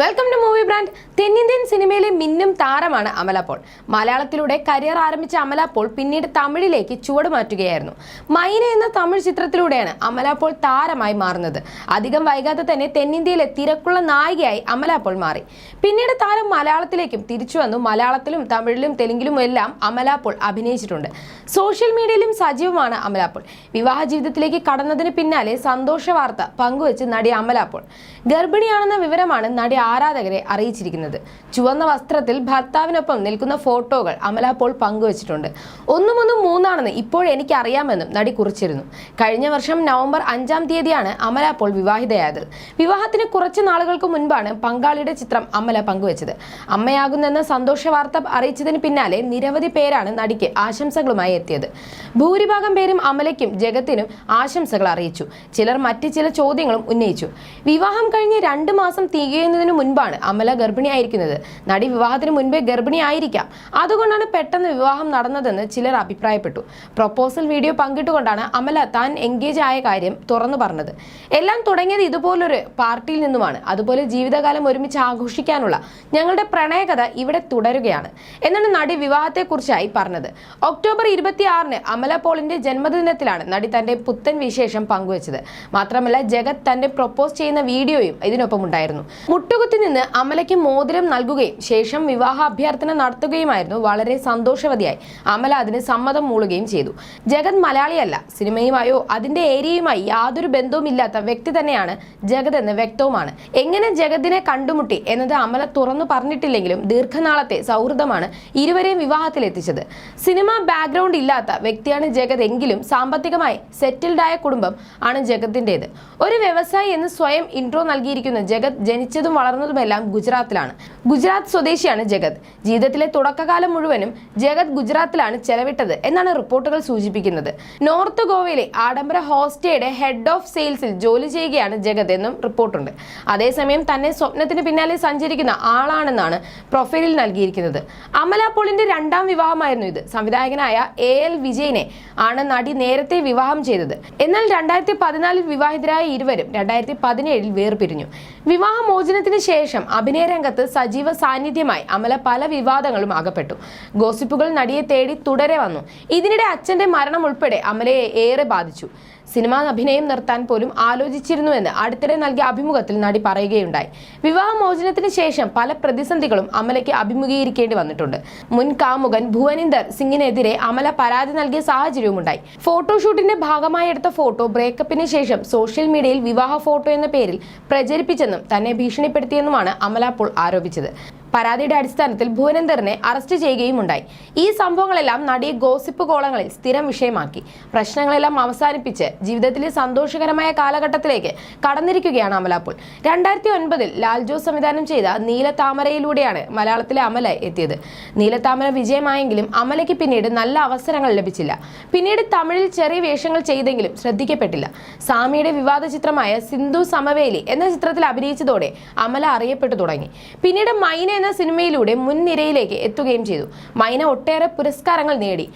Welcome to movie brand തെന്നിന്ത്യൻ സിനിമയിലെ മിന്നും താരമാണ് അമല പോൾ. മലയാളത്തിലൂടെ കരിയർ ആരംഭിച്ച അമല പോൾ പിന്നീട് തമിഴിലേക്ക് ചുവട് മാറ്റുകയായിരുന്നു. മൈന എന്ന തമിഴ് ചിത്രത്തിലൂടെയാണ് അമല പോൾ താരമായി മാറുന്നത്. അധികം വൈകാതെ തന്നെ തെന്നിന്ത്യയിലെ തിരക്കുള്ള നായികയായി അമല പോൾ മാറി. പിന്നീട് താരം മലയാളത്തിലേക്കും തിരിച്ചു വന്നു. മലയാളത്തിലും തമിഴിലും തെലുങ്കിലും എല്ലാം അമല പോൾ അഭിനയിച്ചിട്ടുണ്ട്. സോഷ്യൽ മീഡിയയിലും സജീവമാണ് അമല പോൾ. വിവാഹ ജീവിതത്തിലേക്ക് കടന്നതിന് പിന്നാലെ സന്തോഷ വാർത്ത പങ്കുവച്ച് നടി അമല പോൾ. ഗർഭിണിയാണെന്ന വിവരമാണ് നടി ആരാധകരെ അറിയിച്ചിരിക്കുന്നത്. ചുവന്ന വസ്ത്രത്തിൽ ഭർത്താവിനൊപ്പം നിൽക്കുന്ന ഫോട്ടോകൾ അമല പോൾ പങ്കുവച്ചിട്ടുണ്ട്. ഒന്നും ഒന്നും മൂന്നാണെന്ന് ഇപ്പോൾ എനിക്ക് അറിയാമെന്നും നടി കുറിച്ചിരുന്നു. കഴിഞ്ഞ വർഷം നവംബർ അഞ്ചാം തീയതിയാണ് അമല പോൾ വിവാഹിതയായത്. വിവാഹത്തിന് കുറച്ച് നാളുകൾക്ക് മുൻപാണ് പങ്കാളിയുടെ ചിത്രം അമല പങ്കുവച്ചത്. അമ്മയാകുന്നെന്ന സന്തോഷ വാർത്ത അറിയിച്ചതിന് പിന്നാലെ നിരവധി പേരാണ് നടിക്ക് ആശംസകളുമായി എത്തിയത്. ഭൂരിഭാഗം പേരും അമലയ്ക്കും ജഗത്തിനും ആശംസകൾ അറിയിച്ചു. ചിലർ മറ്റ് ചില ചോദ്യങ്ങളും ഉന്നയിച്ചു. വിവാഹം കഴിഞ്ഞ് രണ്ട് മാസം തികയുന്നതിന് മുൻപാണ് അമല ഗർഭിണിയായിരിക്കുന്നത്. നടി വിവാഹത്തിന് മുൻപേ ഗർഭിണിയായിരിക്കാം. അതുകൊണ്ടാണ് പെട്ടെന്ന് വിവാഹം നടന്നതെന്ന് ചിലർ അഭിപ്രായപ്പെട്ടു. പ്രൊപ്പോസൽ വീഡിയോ പങ്കിട്ടുകൊണ്ടാണ് അമല താൻ എൻഗേജ് ആയ കാര്യം തുറന്നു പറഞ്ഞത്. എല്ലാം തുടങ്ങിയത് ഇതുപോലൊരു പാർട്ടിയിൽ നിന്നുമാണ്. അതുപോലെ ജീവിതകാലം ഒരുമിച്ച് ആഘോഷിക്കാനുള്ള ഞങ്ങളുടെ പ്രണയകഥ ഇവിടെ തുടരുകയാണ് എന്നാണ് നടി വിവാഹത്തെക്കുറിച്ചായി പറഞ്ഞത്. ഒക്ടോബർ ഇരുപത്തിയാറിന് അമല പോളിന്റെ ജന്മദിനത്തിലാണ് നടി തന്റെ പുത്തൻ വിശേഷം പങ്കുവച്ചത്. മാത്രമല്ല ജഗത് തന്റെ പ്രൊപ്പോസ് ചെയ്യുന്ന വീഡിയോയും ഇതിനൊപ്പം ഉണ്ടായിരുന്നു മുട്ടുകുത്തി നിന്ന് അമലയ്ക്ക് മോതിരം നൽകുകയും ശേഷം വിവാഹ അഭ്യർത്ഥന നടത്തുകയുമായിരുന്നു. വളരെ സന്തോഷവതിയായി. അമല അതിന് സമ്മതം മൂളുകയും ചെയ്തു. ജഗത് മലയാളിയല്ല. സിനിമയുമായോ അതിന്റെ ഏരിയയുമായി യാതൊരു ബന്ധവുമില്ലാത്ത വ്യക്തി തന്നെയാണ് ജഗത് എന്ന് വ്യക്തവുമാണ്. എങ്ങനെ ജഗതിനെ കണ്ടുമുട്ടി എന്നത് അമല തുറന്നു പറഞ്ഞിട്ടില്ലെങ്കിലും ദീർഘനാളത്തെ സൗഹൃദമാണ് ഇരുവരെയും വിവാഹത്തിലെത്തിച്ചത്. സിനിമ ബാക്ക്ഗ്രൗണ്ട് ഇല്ലാത്ത വ്യക്തിയാണ് ജഗത് എങ്കിലും സാമ്പത്തികമായി സെറ്റിൽഡായ കുടുംബം ആണ് ജഗത്തിന്റെത് ഒരു വ്യവസായി എന്ന് സ്വയം ഇൻട്രോ നൽകിയിരിക്കുന്ന ജഗത് ജനിച്ചതും വളർന്നതുമെല്ലാം ഗുജറാത്തിലാണ്. ഗുജറാത്ത് സ്വദേശിയാണ് ജഗത്. ജീവിതത്തിലെ തുടക്കകാലം മുഴുവനും ജഗത് ഗുജറാത്തിലാണ് ചെലവിട്ടത് എന്നാണ് റിപ്പോർട്ടുകൾ സൂചിപ്പിക്കുന്നത്. നോർത്ത് ഗോവയിലെ ആഡംബര ഹോസ്റ്റയുടെ ഹെഡ് ഓഫ് സെയിൽസിൽ ജോലി ചെയ്യുകയാണ് ജഗത് എന്നും റിപ്പോർട്ടുണ്ട്. അതേസമയം തന്നെ സ്വപ്നത്തിന് പിന്നാലെ സഞ്ചരിക്കുന്ന ആളാണെന്നാണ് പ്രൊഫൈലിൽ നൽകിയിരിക്കുന്നത്. അമല പോളിന്റെ രണ്ടാം വിവാഹമായിരുന്നു ഇത്. സംവിധായകനായ എ എൽ വിജയനെ ആണ് നടി നേരത്തെ വിവാഹം ചെയ്തത്. എന്നാൽ രണ്ടായിരത്തി പതിനാലിൽ വിവാഹിതരായ ഇരുവരും രണ്ടായിരത്തി പതിനേഴിൽ വേർപിരിഞ്ഞു. വിവാഹമോചനത്തിന് ശേഷം അഭിനയ രംഗത്ത് സജീവ സാന്നിധ്യമായി അമല പല വിവാദങ്ങളും അകപ്പെട്ടു. ഗോസിപ്പുകൾ നടിയെ തേടി തുടരെ വന്നു. ഇതിനിടെ അച്ഛന്റെ മരണം ഉൾപ്പെടെ അമലയെ ഏറെ ബാധിച്ചു. സിനിമാ അഭിനയം നിർത്താൻ പോലും ആലോചിച്ചിരുന്നുവെന്ന് അടുത്തിടെ നൽകിയ അഭിമുഖത്തിൽ നടി പറയുകയുണ്ടായി. വിവാഹമോചനത്തിന് ശേഷം പല പ്രതിസന്ധികളും അമലയ്ക്ക് അഭിമുഖീകരിക്കേണ്ടി വന്നിട്ടുണ്ട്. മുൻ കാമുകൻ ഭുവനിന്ദർ സിംഗിനെതിരെ അമല പരാതി നൽകിയ സാഹചര്യവുമുണ്ടായി. ഫോട്ടോഷൂട്ടിന്റെ ഭാഗമായി എടുത്ത ഫോട്ടോ ബ്രേക്കപ്പിന് ശേഷം സോഷ്യൽ മീഡിയയിൽ വിവാഹ ഫോട്ടോ എന്ന പേരിൽ പ്രചരിപ്പിച്ചെന്നും തന്നെ ഭീഷണിപ്പെടുത്തിയെന്നുമാണ് അമല പോൾ ആരോപിച്ചത്. പരാതിയുടെ അടിസ്ഥാനത്തിൽ ഭുവനന്ദറിനെ അറസ്റ്റ് ചെയ്യുകയുമുണ്ടായി. ഈ സംഭവങ്ങളെല്ലാം നടി ഗോസിപ്പ് കോളങ്ങളിൽ സ്ഥിരം വിഷയമാക്കി. പ്രശ്നങ്ങളെല്ലാം അവസാനിപ്പിച്ച് ജീവിതത്തിലെ സന്തോഷകരമായ കാലഘട്ടത്തിലേക്ക് കടന്നിരിക്കുകയാണ് അമല പോൾ രണ്ടായിരത്തി ഒൻപതിൽ ലാൽജോ സംവിധാനം ചെയ്ത നീലത്താമരയിലൂടെയാണ് മലയാളത്തിലെ അമല എത്തിയത്. നീലത്താമര വിജയമായെങ്കിലും അമലയ്ക്ക് പിന്നീട് നല്ല അവസരങ്ങൾ ലഭിച്ചില്ല. പിന്നീട് തമിഴിൽ ചെറിയ വേഷങ്ങൾ ചെയ്തെങ്കിലും ശ്രദ്ധിക്കപ്പെട്ടില്ല. സാമിയുടെ വിവാദ ചിത്രമായ സിന്ധു സമവേലി എന്ന ചിത്രത്തിൽ അഭിനയിച്ചതോടെ അമല അറിയപ്പെട്ടു തുടങ്ങി. പിന്നീട് മൈന എന്ന സിനിമയിലൂടെ മുൻനിരയിലേക്ക് എത്തുകയും ചെയ്തു. മൈന ഒട്ടേറെ പുരസ്കാരങ്ങൾ നേടി.